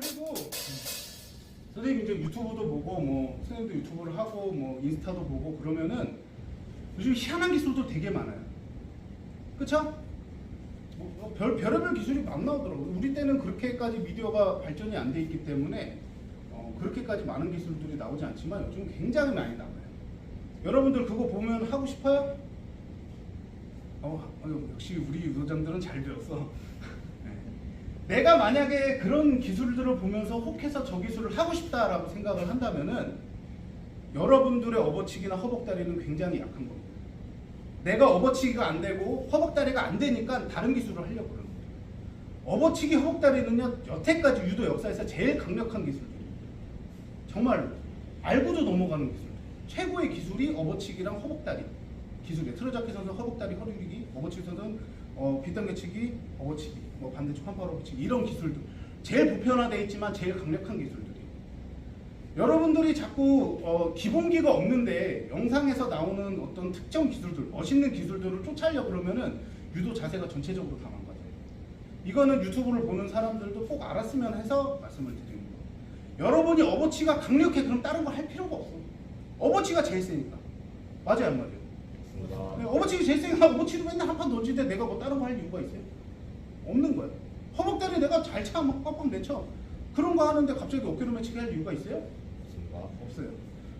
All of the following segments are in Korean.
그리고 선생님 이제 유튜브도 보고 뭐 선생님도 유튜브를 하고 뭐 인스타도 보고 그러면은 요즘 희한한 기술도 되게 많아요. 그쵸? 뭐, 뭐 별, 별의별 기술이 막 나오더라고요. 우리 때는 그렇게까지 미디어가 발전이 안 돼 있기 때문에 어, 그렇게까지 많은 기술들이 나오지 않지만 요즘 굉장히 많이 나와요. 여러분들 그거 보면 하고 싶어요? 어, 어, 역시 우리 유도장들은 잘 배웠어. 네. 내가 만약에 그런 기술들을 보면서 혹해서 저 기술을 하고 싶다라고 생각을 한다면은 여러분들의 업어치기나 허벅다리는 굉장히 약한 겁니다. 내가 업어치기가 안 되고 허벅다리가 안 되니까 다른 기술을 하려고 그러는 거예요. 업어치기 허벅다리는요 여태까지 유도 역사에서 제일 강력한 기술들이에요. 정말로 알고도 넘어가는 기술. 최고의 기술이 업어치기랑 허벅다리 기술이에요. 트로자키 선수 허벅다리 허리기, 업어치기 선수는 어, 빗당겨치기, 업어치기, 뭐 반대쪽 한발 업어치기 이런 기술들 제일 보편화되어 있지만 제일 강력한 기술들이에요. 여러분들이 자꾸 어, 기본기가 없는데 영상에서 나오는 어떤 특정 기술들, 멋있는 기술들을 쫓아려고 그러면은 유도 자세가 전체적으로 다 망가져요. 이거는 유튜브를 보는 사람들도 꼭 알았으면 해서 말씀을 드리는 거예요. 여러분이 업어치가 강력해 그럼 다른 거 할 필요가 없어. 업어치가 제일 세니까. 맞아요, 안 맞아요? 제일 세니까 업어치도 맨날 한 판 던지는데 내가 뭐 다른 거 할 이유가 있어요? 없는 거예요. 허벅다리 내가 잘 차, 막 빡빡 내쳐. 그런 거 하는데 갑자기 어깨로 매치기 할 이유가 있어요? 없어요.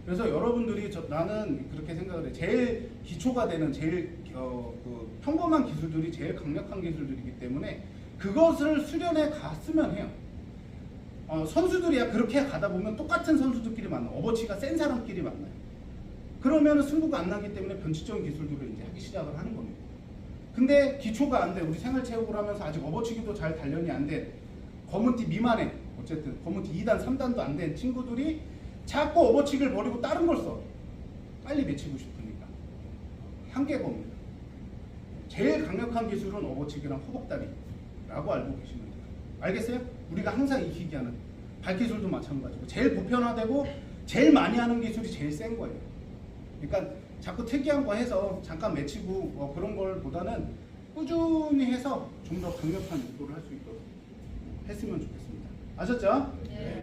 그래서 여러분들이 저, 나는 그렇게 생각을 해. 제일 기초가 되는 제일 어, 그 평범한 기술들이 제일 강력한 기술들이기 때문에 그것을 수련해 갔으면 해요. 어, 선수들이야 그렇게 가다 보면 똑같은 선수들끼리 만나. 어버치가 센 사람끼리 만나요. 그러면 승부가 안 나기 때문에 변칙적인 기술들을 이제 하기 시작을 하는 겁니다. 근데 기초가 안 돼. 우리 생활체육을 하면서 아직 업어치기도 잘 단련이 안된 검은띠 미만의 어쨌든 검은띠 2단, 3단도 안 된 친구들이 자꾸 업어치기를 버리고 다른 걸 써. 빨리 맺히고 싶으니까. 한계가 옵니다. 제일 강력한 기술은 업어치기랑 허벅다리라고 알고 계시면 돼요. 알겠어요? 우리가 항상 익히게 하는 발기술도 마찬가지고 제일 보편화되고 제일 많이 하는 기술이 제일 센 거예요. 그러니까 자꾸 특이한 거 해서 잠깐 맺히고 뭐 그런 걸 보다는 꾸준히 해서 좀 더 강력한 유도를 할 수 있도록 했으면 좋겠습니다. 아셨죠? 네.